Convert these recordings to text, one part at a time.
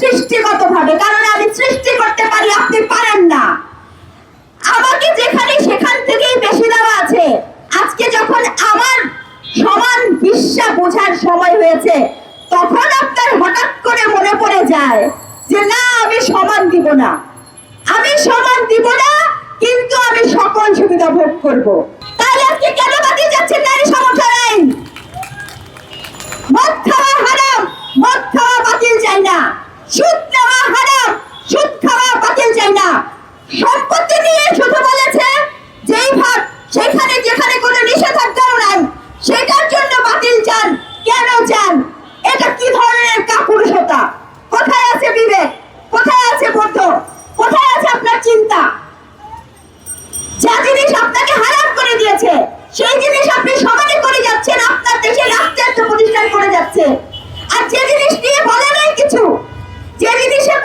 সৃষ্টিগত ভাবে, কারণ আমি সৃষ্টি করতে পারি, আপনি পারেন না। আমাকে যেখানে সেখান থেকেই বেশি দেওয়া আছে। আজকে যখন আমার সমান বিশ্বা বোঝার সময় হয়েছে, তখন আপনার হঠাৎ করে মনে পড়ে যায় যে, না, আমি সমান দিব না। আমি সমান দিব না, কিন্তু আমি সকল সুবিধা ভোগ করব। তাহলে আজকে কেন বাতিল যাচ্ছে নারী সমর্থন আইন? মদ খাওয়া হারাম মদ খাওয়া বাতিল চাই না সুদ নেওয়া হারাম সুদ খাওয়া বাতিল চাই না। সম্পত্তি নিয়ে শুধু বলেছে, যেই ভাগ সেখানে যেখানে কোনো নিষেধাজ্ঞাও নাই, সেটার জন্য বাতিল চান, কেন চান? এটা কি ধরনের কাপুরুষতা? কোথায় আছে বিবেক? কোথায় আছে বদ্ধ? কোথায় আছে আপনার চিন্তা? যা জিনিস আপনাকে হারাম করে দিয়েছে, সেই জিনিস আপনি সমানে করে যাচ্ছেন, আপনার দেশে রাষ্ট্রায়ত্ত প্রতিষ্ঠান করে যাচ্ছে। আর যে জিনিস নিয়ে বলে নাই কিছু যে জিনিসে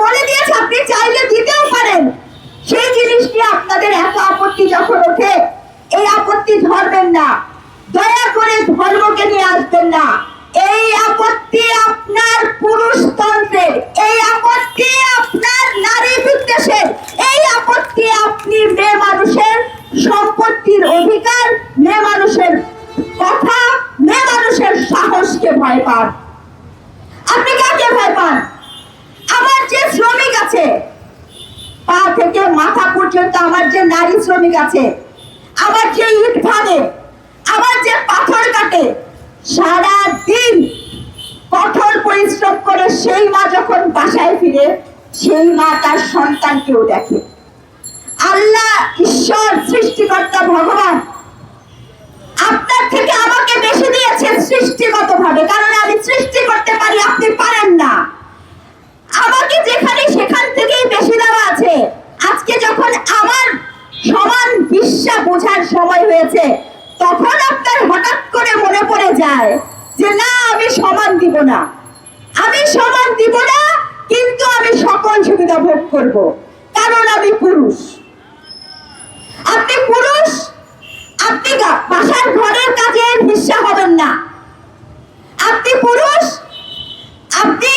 বলে দিয়েছে, আপনি চাইলে দিতেও পারেন। সেই জিনিস নিয়ে আপনাদের এত আপত্তি যখন ওঠে, এই আপত্তি ধরবেন না। দয়া করে ধর্মকে নিয়ে আসবেন না। এই আপত্তি আপনার পুরুষতন্ত্রের, এই আপত্তি আপনার নারী বিদ্বেষের, এই আপত্তি আপনি মেয়ে মানুষের সম্পত্তির অধিকার, মেয়ে মানুষের কথা, মেয়ে মানুষের সাহসকে ভয় পান আপনি কাকে ভয় পান আমার যে শ্রমিক আছে? পা থেকে মাথা পর্যন্ত আমার যে নারী শ্রমিক আছে, আমার যে ইট ভাঙে, আমার যে পাথর কাটে সারা দিন কঠোর পরিশ্রম করে সেই মা যখন বাসায় ফিরে, সেই মা তার সন্তানকেও দেখে। আল্লাহ, ঈশ্বর, সৃষ্টিকর্তা, ভগবান, আপনার থেকে আমাকে বেশি দিয়েছে সৃষ্টিগত ভাবে কারণ আমি সৃষ্টি করতে পারি আপনি পারেন না আমাকে যেখানে সেখান থেকেই বেশি দেওয়া আছে আজকে যখন আমার সমান বিশ্বা বোঝার সময় হয়েছে, তখন আপনার হঠাৎ করে মনে পড়ে যায় যে, না, আমি সমান দিব না। আমি সমান দিব না, কিন্তু আমি সকল সুবিধা ভোগ করব, কারণ আমি পুরুষ। আপনি পুরুষ, আপনি বাসার ঘরের কাজের হিস্সা হবেন না। আপনি পুরুষ আপনি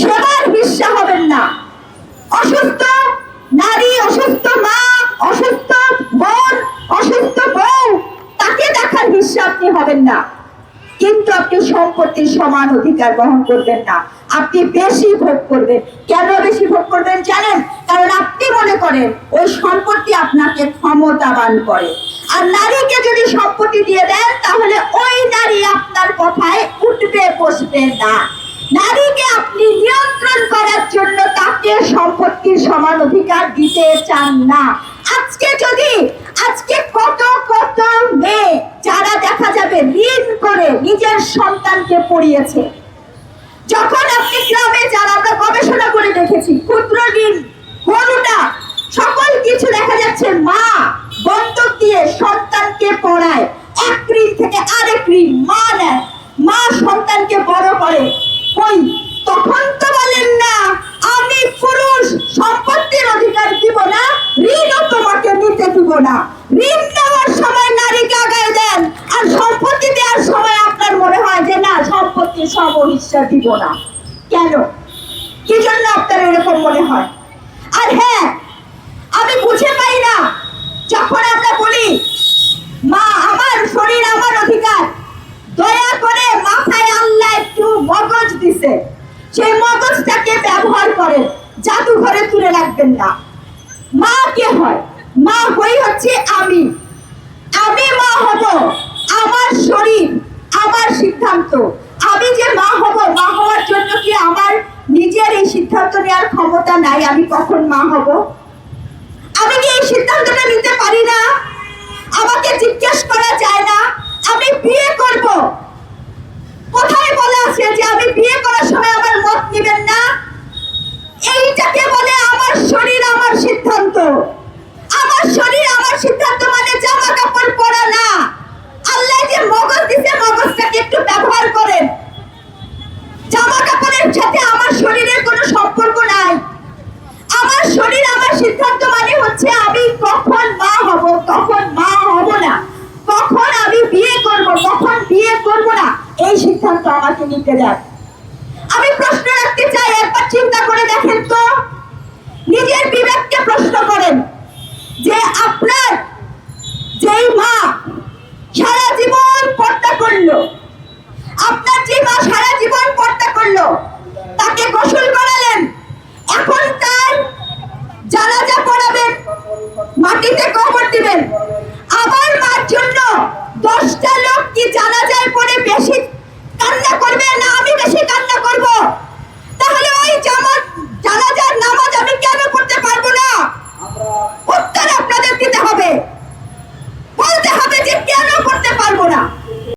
সেবার হিস্সা হবেন না অসুস্থ নারী অসুস্থ মা অসুস্থ বোন অসুস্থ বউ তাকে হিস্সা আপনি হবেন না। কিন্তু আপনি সম্পত্তির সমান অধিকার গ্রহণ করবেন না। আপনি বেশি ভোগ করবেন। কেন বেশি ভোগ করবেন জানেন? কারণ আপনি মনে করেন ওই সম্পত্তি আপনাকে ক্ষমতাবান করে। আর নারীকে যদি সম্পত্তি দিয়ে দেন, তাহলে ওই নারী আপনার কথায় উঠবে, বসবে না। নারীকে আপনি নিয়ন্ত্রণ করার জন্য তাকে সম্পত্তির সমান অধিকার দিতে চান না। আজকে যদি, আজকে কত কত মেয়ে যারা দেখা যাবে ঋণ করে নিজের সন্তানকে পড়িয়েছে। যখন আপনি গ্রামে যারা আমরা গবেষণা করে দেখেছি, ক্ষুদ্র ঋণ গরুটা সকল কিছু দেখা যাচ্ছে মা বন্ধক দিয়ে সন্তানকে পড়ায়। এক ঋণ থেকে আরেক ঋণ মা নেয়। মা সন্তানকে বড় করে। কই তখন তো বলেন না, আমি পুরুষ, সম্পত্তির অধিকার দিব না, ঋণও তোমাকে নিতে দিব না। ঋণ আর সম্পত্তি দেওয়ার সময় আপনার মনে হয় যে, না সম্পত্তির সম হিস্সা দিব না। কেন? কি জন্য আপনার এরকম মনে হয়? আর হ্যাঁ আমি বুঝে পাই না, যখন আমরা বলি, মা, আমার শরীর আমার অধিকার। দয়া করে মাথায় আল্লাহ একটু মগজ দিছে। সেই মগজটাকে ব্যবহার করে জাদুঘরে তুলে রাখবেন না। মা কে হয়? মা হই হচ্ছে আমি। আমি মা হব। আমার শরীর, আমার সিদ্ধান্ত। আমি যে মা হব, মা হওয়ার জন্য কি আমার নিজের এই সিদ্ধান্ত নেওয়ার ক্ষমতা নাই? আমি কখন মা হব? আমি কি এই সিদ্ধান্তটা নিতে পারি না? আমাকে জিজ্ঞেস করা যায় না। আমি বিয়ে করব। কোথায় বলা আছে যে আমি বিয়ে করার সময় আমার মত নেবেন না? এইটাকে বলে আমার শরীর আমার সিদ্ধান্ত আমার শরীর আমার সিদ্ধান্ত মানে জামা কাপড় পরা না আল্লাহ যে মগজ দিছে মগজটাকে একটু ব্যবহার করেন জামা কাপড়ের সাথে আমার শরীরের কোনো সম্পর্ক নাই আমার শরীর আমার সিদ্ধান্ত মানে হচ্ছে আমি কখন মা হব কখন মা হব না কখন আমি বিয়ে করব না। এই সিদ্ধান্ত আমাকে নিতে দেন আমি প্রশ্ন রাখতে চাই, একবার চিন্তা করে দেখেন তো। নিজের বিবেককে প্রশ্ন করেন যে আপনার যেই মা সারা জীবন পর্দা করল, আপনার যে মা সারা জীবন পর্দা করল, তাকে গোসল করালেন, এখন তার জানাজা পড়াবেন, মাটিতে কবর দিবেন আমার মার জন্য দশটা লোক কি জানাজায় পড়ে বেশি